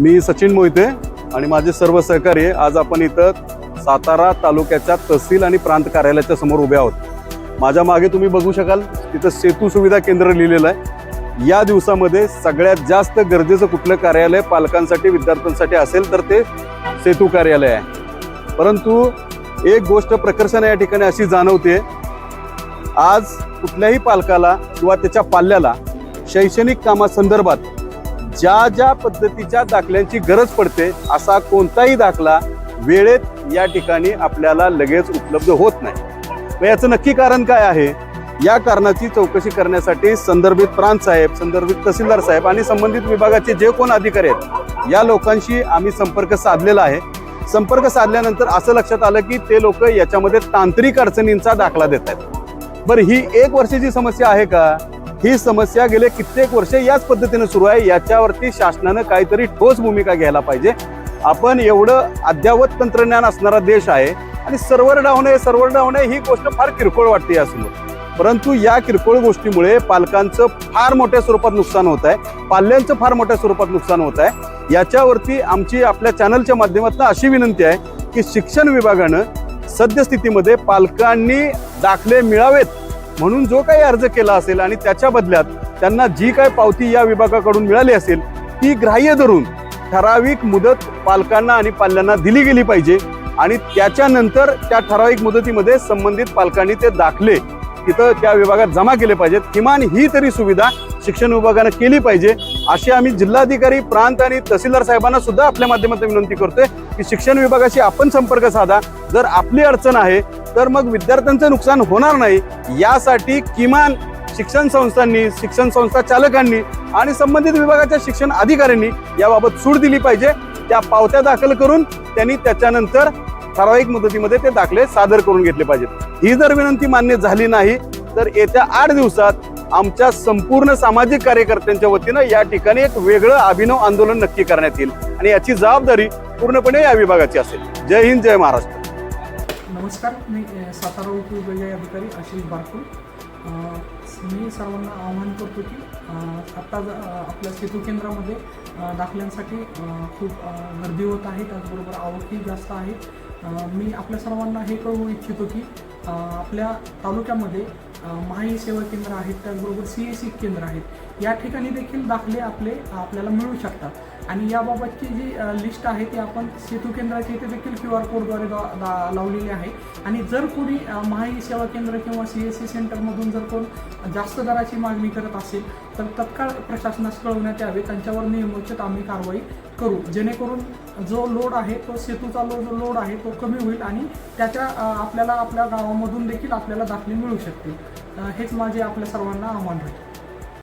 मी सचिन मोहिते आणि माझे सर्व सहकारी आज आपण इथं सातारा तालुक्याच्या तहसील आणि प्रांत कार्यालयाच्या समोर उभे आहोत. माझ्या मागे तुम्ही बघू शकाल तिथं सेतू सुविधा केंद्र लिहिलेलं आहे. या दिवसामध्ये सगळ्यात जास्त गरजेचं कुठलं कार्यालय पालकांसाठी विद्यार्थ्यांसाठी असेल तर ते सेतू कार्यालय आहे. परंतु एक गोष्ट प्रकर्षाने या ठिकाणी अशी जाणवते आज कुठल्याही पालकाला किंवा त्याच्या पाल्याला शैक्षणिक कामासंदर्भात ज्या ज्या पद्धतीच्या दाखल्यांची गरज पडते असा कोणताही दाखला वेळेत या ठिकाणी आपल्याला लगेच उपलब्ध होत नाही. याचं नक्की कारण काय आहे? या कारणाची चौकशी करण्यासाठी संदर्भित प्रांत साहेब संदर्भित तहसीलदार साहेब आणि संबंधित विभागाचे जे कोण अधिकारी आहेत या लोकांशी आम्ही संपर्क साधलेला आहे. संपर्क साधल्यानंतर असं लक्षात आलं की ते लोक याच्यामध्ये तांत्रिक अडचणींचा दाखला देत आहेत. बरं ही एक वर्षाची समस्या आहे का? ही समस्या गेले कित्येक वर्ष याच पद्धतीने सुरू आहे. याच्यावरती शासनानं काहीतरी ठोस भूमिका घ्यायला पाहिजे. आपण एवढं अद्यावत तंत्रज्ञान असणारा देश आहे आणि सर्व्हर डाऊन आहे सर्व्हर डाऊन आहे ही गोष्ट फार किरकोळ वाटते यासमोर परंतु या किरकोळ गोष्टीमुळे पालकांचं फार मोठ्या स्वरूपात नुकसान होत आहे. पाल्यांचं फार मोठ्या स्वरूपात नुकसान होत आहे. याच्यावरती आमची आपल्या चॅनलच्या माध्यमातून अशी विनंती आहे की शिक्षण विभागानं सद्यस्थितीमध्ये पालकांनी दाखले मिळावेत म्हणून जो काही अर्ज केला असेल आणि त्याच्या बदल्यात त्यांना जी काय पावती या विभागाकडून मिळाली असेल ती ग्राह्य धरून ठराविक मुदत पालकांना आणि पाल्यांना दिली गेली पाहिजे आणि त्याच्यानंतर त्या ठराविक मुदतीमध्ये संबंधित पालकांनी ते दाखले तिथं त्या विभागात जमा केले पाहिजेत. किमान ही तरी सुविधा शिक्षण विभागानं केली पाहिजे. अशी आम्ही जिल्हाधिकारी प्रांत आणि तहसीलदार साहेबांना सुद्धा आपल्या माध्यमातून विनंती करतोय की शिक्षण विभागाशी आपण संपर्क साधा. जर आपली अडचण आहे तर मग विद्यार्थ्यांचं नुकसान होणार नाही. यासाठी किमान शिक्षण संस्थांनी शिक्षण संस्था चालकांनी आणि संबंधित विभागाच्या शिक्षण अधिकाऱ्यांनी याबाबत सूट दिली पाहिजे. त्या पावत्या दाखल करून त्यांनी त्याच्यानंतर ठराविक मुदतीमध्ये ते दाखले सादर करून घेतले पाहिजेत. ही जर विनंती मान्य झाली नाही तर येत्या आठ दिवसात आमच्या संपूर्ण सामाजिक कार्यकर्त्यांच्या वतीनं या ठिकाणी एक वेगळं अभिनव आंदोलन नक्की करण्यात येईल. आणि याची जबाबदारी पूर्णपणे या विभागाची असेल. जय हिंद जय महाराष्ट्र. नमस्कार मी सातारा उपविभागीय अधिकारी आशिष बारकुल. मी सर्वांना आवाहन करतो की आत्ता ज- आपल्या सेतू केंद्रामध्ये दाखल्यांसाठी खूप गर्दी होत आहे त्याचबरोबर आवकही जास्त आहे. मी आपल्या सर्वांना हे कळवू इच्छितो की आपल्या तालुक्यामध्ये अ, महाई सेवा केंद्र आहेत त्याचबरोबर सी एस सी केंद्र आहेत. या ठिकाणी देखील दाखले आपले आपल्याला मिळू शकतात. आणि याबाबतची जी लिस्ट आहे ती आपण सेतू केंद्राची इथे देखील क्यू आर कोडद्वारे दा- लावलेली आहे. आणि जर कोणी अ, महाई सेवा केंद्र किंवा सी एस सी सेंटरमधून जर कोण जास्त दराची मागणी करत असेल तर तत्काळ प्रशासनास कळवण्यात यावे. त्यांच्यावर नियमोचित आम्ही कारवाई करू. जेणेकरून जो लोड आहे तो सेतूचा लो जो लोड आहे तो कमी होईल आणि त्याच्या आपल्याला आपल्या गावामधून देखील आपल्याला दाखले मिळू शकतील. हेच माझे आपल्या सर्वांना आव्हान राहील.